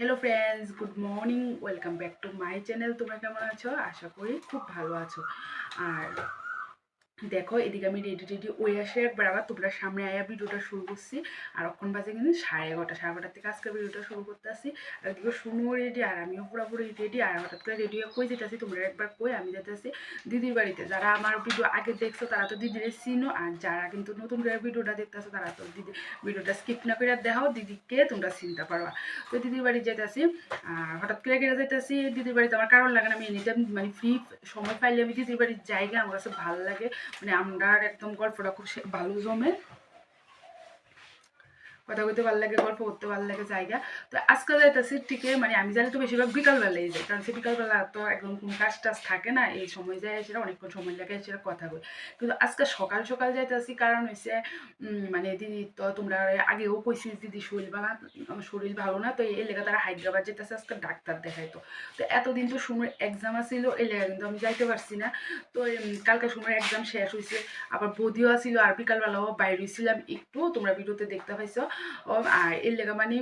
Hello friends good morning welcome back to my channel তোমরা কেমন আছো? আশা করি খুব ভালো আছো। আর দেখো, এদিকে আমি রেডি রেডি ওই আসে একবার। আবার তোমরা সামনে আয়া ভিডিওটা শুরু করছি। আর অক্ষণ বাজে কিন্তু সাড়ে এগারোটা। সাড়ে এগারোটার থেকে আজকে ভিডিওটা শুরু করতে আসি। আর এদিকে শুনো রেডি আর আমিও পুরোপুরি রেডি আর হঠাৎ করে রেডি হয়ে কই যেতেছি? তোমরা একবার কই, আমি যেতেছি দিদির বাড়িতে। যারা আমার ভিডিও আগে দেখছ, তারা তো দিদির চিনো। আর যারা কিন্তু নতুন করে ভিডিওটা দেখতেছো তারা তো দিদি, ভিডিওটা স্কিপ না করে দেখাও দিদিকে তোমরা চিনতে পারবা। তো দিদির বাড়ি যেতেছি। আর হঠাৎ করে গেলে যেতেছি। দিদির বাড়িতে আমার কারণ লাগে না, আমি এনি টাইম মানে ফ্রি সময় পাইলে আমি দিদির বাড়ির জায়গা আমার কাছে ভালো লাগে। মানে আমরা একদম গল্পটা খুব ভালো জমে। কথা বলতে ভালো লাগে, গল্প করতে ভালো লাগে, জায়গা। তো আজকাল যাইতেছি ঠিক মানে আমি জানি তো বেশিরভাগ বিকালবেলাই যাই, কারণ সে বিকালবেলা তো একদম কোনো কাজ টাজ থাকে না, এই সময় যায় সেটা অনেকক্ষণ সময় লাগে, সেটা কথা বলি। কিন্তু আজকে সকাল সকাল যাইতেছি, কারণ হচ্ছে মানে দিদি তো তোমরা আগেও কইছিস দিদি শরীর ভালো শরীর ভালো না, তো এই লেগে তারা হায়দ্রাবাদ যেতেছে আজকে ডাক্তার দেখাইতো তো। এতদিন তো সুমের এক্সাম আছিল, এই লেগে কিন্তু আমি যাইতে পারছি না। তো কালকে সুমের এক্সাম শেষ হয়েছে আবার বদিও আছিল, আর বিকালবেলাও বাইরে ছিলাম একটু তোমরা ভিডিওতে দেখতে পাইছো। আর এর লেগে মানে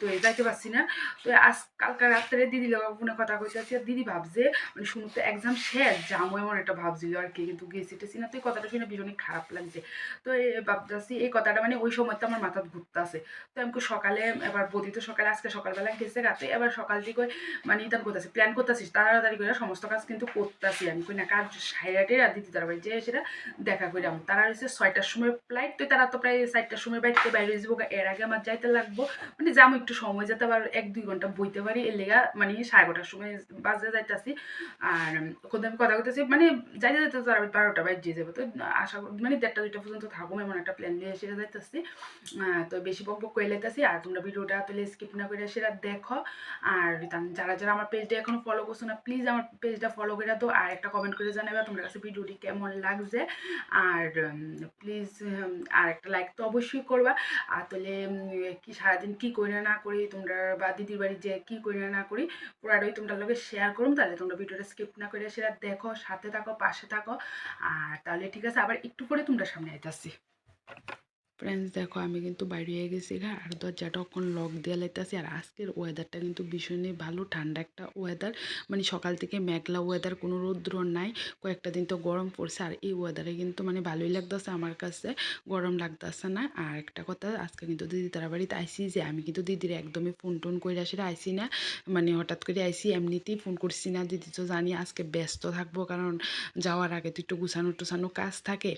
তো যাইতে পারছি না। তো আজ, কালকে রাত্রে দিদি লেগে ফোনে কথা কইতেছি আর দিদি ভাবছে মানে শুনো তো এক্সাম শেষ যাব এমন একটা ভাবছিল আর কি, কিন্তু গেছি টেছি না, তো এই কথাটা শুনে ভীষণই খারাপ লাগছে। তো এই ভাবতেছি, এই কথাটা মানে ওই সময় তো আমার মাথা ঘুরতে আছে তো আমি সকালে, এবার বদি তো সকালে, আজকে সকালবেলা গেছে রাতে এবার সকাল থেকে মানে ইতান করতেছি প্ল্যান করতেছিস, তাড়াতাড়ি করে সমস্ত কাজ কিন্তু করতেছি আমি। কই না, কাজ সাইডে আর দিদি তারা বাড়ি যে সেটা দেখা করি আমি। তারা হচ্ছে ছয়টার সময় ফ্লাইট তো তারা তো প্রায় চারটার সময় বাড়িতে বাইরে যাব এর আগে আমার যাইতে লাগবো মানে যাব একটু সময় যেতে পারো এক দুই ঘণ্টা বইতে পারি। এর লেগা মানে সাড়ে বারোটার সময় বাজে যাইতেছি। আর কোথাও আমি কথা বলতেছি মানে যাইতে যাইতে তো আর বারোটা বাজে যাব তো আশা করি মানে দেড়টা দুইটা পর্যন্ত থাকব এমন একটা প্ল্যান নিয়ে যাইতেছি। আহ, তো বেশি বক বক করে লেতেছি আর তোমরা ভিডিওটা তাহলে স্কিপ না করে সেটা দেখো। আর যারা যারা আমার পেজটা এখনও ফলো করছ না প্লিজ আমার পেজটা ফলো করে দাও। আর একটা কমেন্ট করে জানাবে তোমার কাছে ভিডিওটি কেমন লাগছে। আর প্লিজ আর একটা লাইক তো অবশ্যই করবা। আর তাহলে কি সারাদিন কি করি না করি? তোমরা বা দিদির বাড়ি যে কি করি না না করি পুরাটাই তোমরা লোকে শেয়ার করুন তাহলে তোমরা ভিডিওটা স্কিপ না করে সেটা দেখো, সাথে থাকো, পাশে থাকো। আর তাহলে ঠিক আছে, আবার একটু করে তোমরা সামনে আইতাছি। ফ্রেন্ডস দেখো, আমি কিন্তু বাইরে হয়ে গেছি গা, আর দরজাটা এখন লক দিয়ে লাইতেছি। আর আজকের ওয়েদারটা কিন্তু ভীষণই ভালো, ঠান্ডা একটা ওয়েদার মানে সকাল থেকে মেঘলা ওয়েদার কোনো রৌদ্র নাই। কয়েকটা দিন তো গরম পড়ছে, আর এই ওয়েদারে কিন্তু মানে ভালোই লাগতেছে আমার কাছে, গরম লাগতেছে না। আর একটা কথা, আজকে কিন্তু দিদি তারা বাড়িতে আইসি যে, আমি কিন্তু দিদির একদমই ফোন টোন করে আসলে আইসি না। মানে হঠাৎ করে আইসি, এমনিতেই ফোন করছি না। দিদি তো জানি আজকে ব্যস্ত থাকব, কারণ যাওয়ার আগে তো একটু গুছানো টুছানো কাজ থাকে।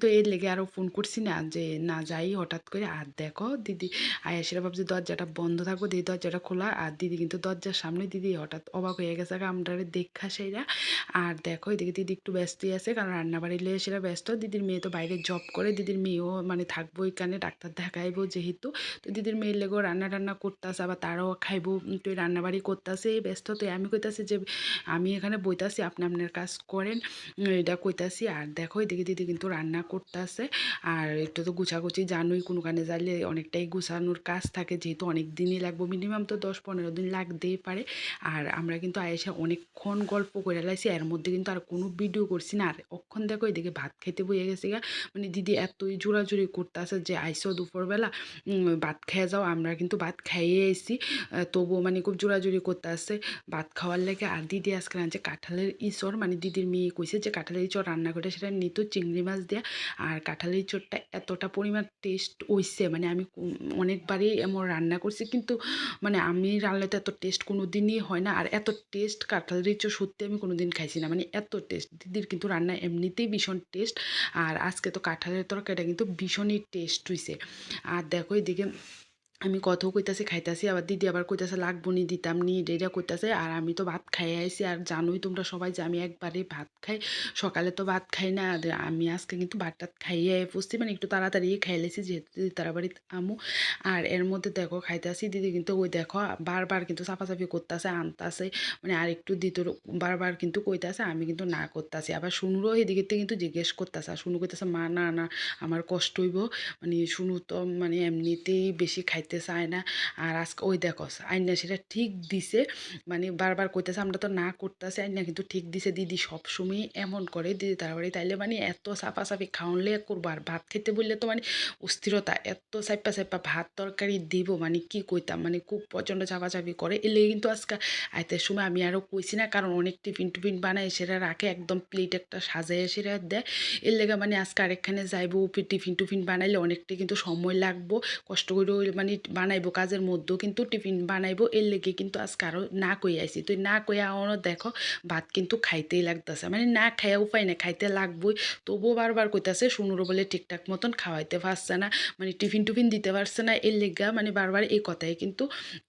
তো এর লেগে আরও ফোন করছি না যে, না যাই হঠাৎ করে, আর দেখো দিদি, আয় আয়াসেরা ভাবছি দরজাটা বন্ধ থাকব, দিদি দরজাটা খোলা, আর দিদি কিন্তু দরজার সামনে, দিদি হঠাৎ অবাক হয়ে গেছে আমরা দেখা সেইরা আর দেখো এদিকে দিদি একটু ব্যস্তই আছে, কারণ রান্নাবাড়ি লিয়ে সেরা ব্যস্ত, দিদির মেয়ে তো বাইরে জব করে, দিদির মেয়েও মানে থাকব এখানে, ডাক্তার দেখাইবো যেহেতু। তো দিদির মেয়ের লেগেও রান্না টান্না করতেছে, আবার তারাও খাইবো তো এই রান্নাবাড়ি করতেছে ব্যস্ত, তো আমি কইতাছি যে আমি এখানে বইতাছি, আপনি আপনার কাজ করেন এটা কইতাছি। আর দেখো এদিকে দিদি কিন্তু রান্না করতেছে, আর একটু তো গুছাগুছি জানোই কোনোখানে যাইলে অনেকটাই গুছানোর কাজ থাকে, যেহেতু অনেক দিনই লাগবে মিনিমাম তো দশ পনেরো দিন লাগতেই পারে। আর আমরা কিন্তু আয়েসা অনেকক্ষণ গল্প করে লাইছি এর মধ্যে কিন্তু আর কোনো ভিডিও করছি না। আর অক্ষণ দেখো এদিকে ভাত খেতে বইয়ে গেছে গা। মানে দিদি এতই জোরাজুরি করতেছে যে আইসো দুপুরবেলা ভাত খেয়ে যাও, আমরা কিন্তু ভাত খাইয়ে এসেছি তবুও মানে খুব জোরাজুরি করতে আসছে ভাত খাওয়ার লেগে। আর দিদি আজকে রাঁধছে কাঁঠালের ইঁচড়। মানে দিদির মেয়ে কইছে যে কাঁঠালের ইঁচড় রান্না করে সেটা নিত চিংড়ি মাছ দেয়া। আর কাঁঠালের ইঁচড়টা এতটা পরিমাণ টেস্ট হইছে মানে আমি অনেকবারই এমন রান্না করছি, কিন্তু মানে আমি রান্না তো এত টেস্ট কোনো দিনই হয় না, আর এত টেস্ট কাঁঠাল ইঁচড় সত্যি আমি কোনো দিন খাইছি না মানে এত টেস্ট দিদির কিন্তু রান্না এমনিতেই ভীষণ টেস্ট আর আজকে তো কাঁঠালের তরকারিটা কিন্তু ভীষণই টেস্ট হইছে। আর দেখো এদিকে আমি কথাও কইতাছি খাইতাছি আবার দিদি আবার কইতাছে, লাগবো নি, দিতাম নি এটা কইতাছে। আর আমি তো ভাত খাই আইছি। আর জানোই তোমরা সবাই যে আমি একবারে ভাত খাই, সকালে তো ভাত খাই না। আমি আজকে কিন্তু ভাত টাত খাইয়ে বসছি মানে একটু তাড়াতাড়ি খাইলেছি যেহেতু দিদি তারা বাড়িতে আমু। আর এর মধ্যে দেখো খাইতাছি, দিদি কিন্তু ওই দেখো বারবার কিন্তু চাপাচাপি করতেছে, আনতাছে। মানে আর একটু দিত বারবার কিন্তু কইতাছে, আমি কিন্তু না করতাছি। আবার শুনুরও এদিকে কিন্তু জিজ্ঞেস করতেছে। আর শুনু কইতাছে, মা, না না, আমার কষ্ট হইব। মানে শুনু তো মানে এমনিতেই বেশি খাইতে খাইতে চায় না। আর আজকে ওই দেখো, আইনা সেটা ঠিক দিছে। মানে বারবার কইতেছে, আমরা তো না করতেছি, আইনা কিন্তু ঠিক দিছে দিদি সবসময় এমন করে দিদি তারপরে তাইলে মানে এত সাফাসাফি খাওয়ালে করব, আর ভাত খেতে বললে তো মানে অস্থিরতা। এত সাইপা সাইপা ভাত তরকারি দিব মানে কি কইতাম? মানে খুব প্রচণ্ড চাপাচাপি করে। এলে কিন্তু আজকে আইতের সময় আমি আরও কইছি না, কারণ অনেক টিফিন টিফিন বানাই সেটা রাখে, একদম প্লেট একটা সাজায় সেটা দেয়। এর লেগে মানে আজকে আরেকখানে যাইবো, টিফিন টিফিন বানাইলে অনেকটা কিন্তু সময় লাগবো। কষ্ট করে মানে বানাইবো কাজের মধ্যেও কিন্তু টিফিন বানাইবো এর লেগে কিন্তু আজকে আরও না কই আইছি। তুই না কই আওয়ানো দেখো, ভাত কিন্তু খাইতেই লাগতেছে। মানে না খাইয়া উপায় না খাইতে লাগবোই। তবুও বারবার কইতাছে শুনুরো বলে ঠিকঠাক মতন খাওয়াইতে পারছে না মানে টিফিন টিফিন দিতে পারছে না, এর লেগা মানে বারবার এই কথাই কিন্তু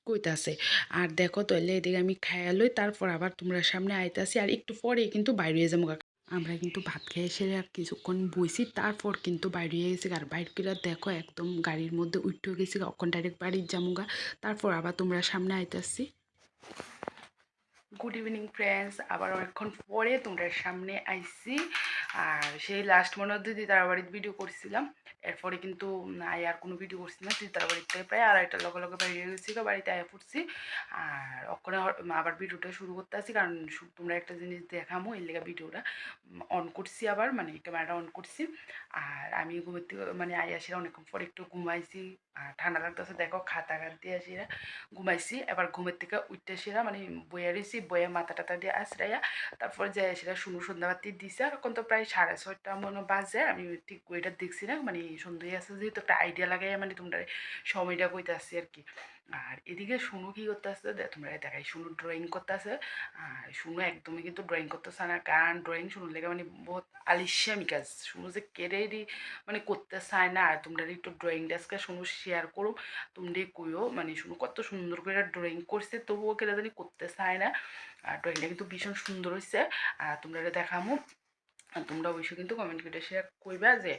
কইতাছে। আর দেখো তাহলে এদিকে আমি খাইয়া লই, তারপর আবার তোমরা সামনে আইতাছি, আর একটু পরে কিন্তু বাইরে যাব আমরা কিন্তু ভাত খেয়ে এসে আর কিছুক্ষণ বইছি, তারপর কিন্তু বাইরে গেছি আর বাইরে করে দেখো একদম গাড়ির মধ্যে উঠে গেছি অখন ডাইরেক্ট বাড়ির জামুগা তারপর আবার তোমরা সামনে আইতাছি। গুড ইভিনিং ফ্রেন্ডস আবার অনেকক্ষণ পরে তোমরা সামনে আইছি। আর সেই লাস্ট মনে দিদি তার বাড়িতে ভিডিও করছিলাম। এরপরে কিন্তু আই আর কোনো ভিডিও করছি না। দিদি তার বাড়িতে প্রায় আড়াইটার লগে লগে বেরিয়ে গেছি বাড়িতে, আয়া পড়ছি। আর ওখানে আবার ভিডিওটা শুরু করতে আসি, কারণ তোমরা একটা জিনিস দেখামো, এর লেগে ভিডিওটা অন করছি আবার মানে ক্যামেরাটা অন করছি। আর আমি ঘুমের থেকে মানে আই আসিরা অনেকক্ষণ পরে একটু ঘুমাইছি। আর ঠান্ডা লাগতেছে, দেখো, খাতা খাত দিয়ে আসিরা ঘুমাইছি। এবার ঘুমের থেকে উঠতে আসিরা মানে বইয়া রয়েছি বইয়ে মাথা টাথা দিয়ে আসরাইয়া তারপর যে সেটা শুনু সন্ধ্যাবাতি দিছে। আর এখন তো প্রায় সাড়ে ছয়টা মনে বাজে, আমি ঠিক ওইটা দেখছি না মানে সন্ধ্যায় আছে, যেহেতু একটা আইডিয়া লাগাই মানে তোমরা সময়টা কইতে আসছি আর কি আর এদিকে শুনু কী করতে আসছে তোমরা দেখাই শুনু ড্রয়িং করতে আসে আর শুনু একদমই কিন্তু ড্রয়িং করতেছে না, কারণ ড্রয়িং শুনুর লেগে মানে বহুত আলিশ্যামি কাজ। শুনু যে কেড়েই মানে করতে চায় না, আর তোমরা একটু ড্রয়িং ডেস্কে শুনু শেয়ার করো তোমরা কইও মানে শুনু কত সুন্দর করে ড্রয়িং করছে, তবুও কেটে জানি করতে চায় না। আর ড্রয়িংটা কিন্তু ভীষণ সুন্দর হয়েছে আর তোমরা দেখামো। তোমরা অবশ্যই কিন্তু কমেন্ট করে শেয়ার করবা যে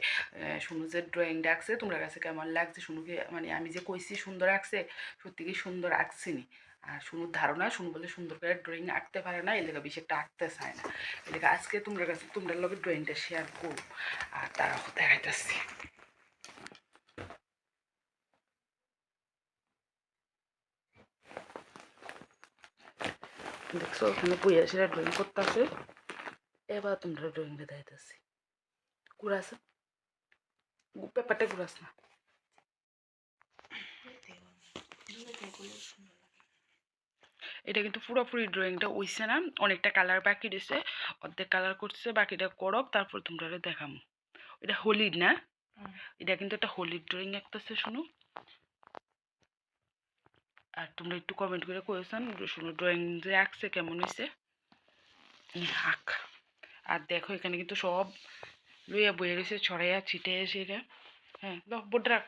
শুনু যে ড্রয়িংটা আঁকছে, তোমরা কাছে কেমন লাগছে? শুনুকে মানে আমি যে কইছি সুন্দর আঁকছে, সত্যি কি সুন্দর আঁকছিনি? আর শুনুর ধারণা শুনু বলে সুন্দর করে ড্রয়িং আঁকতে পারে না, এলাকা বেশি একটা আঁকতে চায় না। এলাকা আজকে তোমরা কাছে, তোমরা লগে ড্রয়িংটা শেয়ার করো, আর তারা দেখাইতেছি। দেখছ ওখানে বইয়া সেটা ড্রয়িং করতেছে। এবার তোমরা ড্রয়িংটা দেখাইতেছি ঘুরাস পেপারটা ঘুরাস না এটা কিন্তু পুরোপুরি ড্রয়িংটা হইছে না। অনেকটা কালার বাকি রয়েছে। অর্ধেক কালার করছে বাকিটা করক তারপর তোমরা দেখাম। এটা হোলির না? এটা কিন্তু একটা হোলির ড্রয়িং একটাছে শুনো। আর তোমরা একটু কমেন্ট করে কয়েছেন শুনো ড্রয়িং যে আঁকছে কেমন হয়েছে আঁক। আর দেখো এখানে কিন্তু সব লইয়া বইয়ে রয়েছে ছড়াইয়া ছিটে এসে হ্যাঁ বোর্ড রাখ।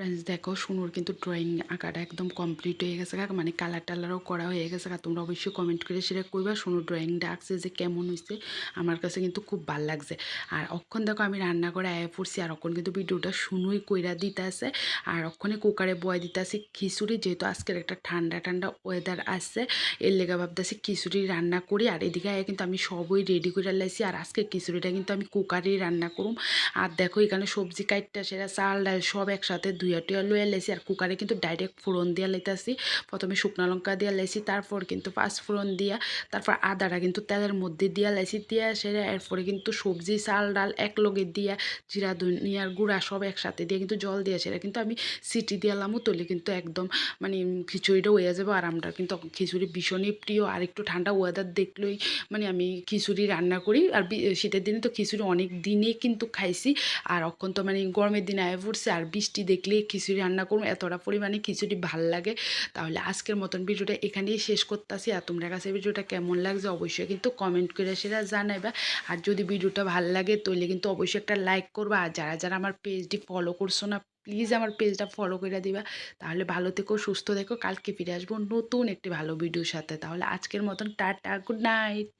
ফ্রেন্ডস দেখো, শুনুর কিন্তু ড্রয়িং আঁকাটা একদম কমপ্লিট হয়ে গেছে মানে কালার টালারও করা হয়ে গেছে তোমরা অবশ্যই কমেন্ট করে সেটা করবা। শুনুর ড্রয়িংটা আঁকছে যে কেমন হয়েছে। আমার কাছে কিন্তু খুব ভালো লাগছে। আর অক্ষণ দেখো, আমি রান্না করে আয়া পড়ছি। আর অক্ষণ কিন্তু ভিডিওটা শুনুই কইরা দিতে আছে আর অক্ষণে কুকারে বয় দিতে আছে খিচুড়ি। যেহেতু আজকের একটা ঠান্ডা ঠান্ডা ওয়েদার আসছে এর লেগা ভাবতেছি খিচুড়ি রান্না করি। আর এদিকে আয়া কিন্তু আমি সবই রেডি করে লাইছি। আর আজকে খিচুড়িটা কিন্তু আমি কুকারেই রান্না করুম। আর দেখো, এখানে সবজি কাটটা সেটা চাল, ডাল সব একসাথে ধুয়া টুয়া লইয়া লাইছি আর কুকারে কিন্তু ডাইরেক্ট ফোড়ন দিয়া লাইতাছি প্রথমে শুকনো লঙ্কা দিয়া লাইছি তারপর কিন্তু পাঁচ ফোড়ন দিয়া তারপর আদাটা কিন্তু তেলের মধ্যে দিয়া লাইছি দিয়া সেরে এরপরে কিন্তু সবজি চাল ডাল এক লগে দিয়া জিরা ধনিয়ার গুঁড়া সব একসাথে দিয়ে কিন্তু জল দিয়ে সেটা কিন্তু আমি সিটি দিয়ালামও তলে কিন্তু একদম মানে খিচুড়িটা হয়ে যাবে আর আমরা কিন্তু খিচুড়ি ভীষণই প্রিয় আর একটু ঠান্ডা ওয়েদার দেখলেই মানে আমি খিচুড়ি রান্না করি। আর শীতের দিনে তো খিচুড়ি অনেক দিনে কিন্তু খাইছি। আর অক্ষণ তো মানে গরমের দিনে আয় পড়ছে। আর বৃষ্টি দেখলে খিচুড়ি রান্না করুন এতটা পরিমাণে খিচুড়ি ভালো লাগে। তাহলে আজকের মতন ভিডিওটা এখানেই শেষ করতেছি। আর তোমরা কাছে ভিডিওটা কেমন লাগছে অবশ্যই কিন্তু কমেন্ট করে সেটা জানাইবা। আর যদি ভিডিওটা ভালো লাগে তাহলে কিন্তু অবশ্যই একটা লাইক করবা। আর যারা যারা আমার পেজটি ফলো করছ না প্লিজ আমার পেজটা ফলো করে দিবা। তাহলে ভালো থেকো, সুস্থ থেকো। কালকে ফিরে আসব নতুন একটি ভালো ভিডিওর সাথে। তাহলে আজকের মতন টাটা গুড নাইট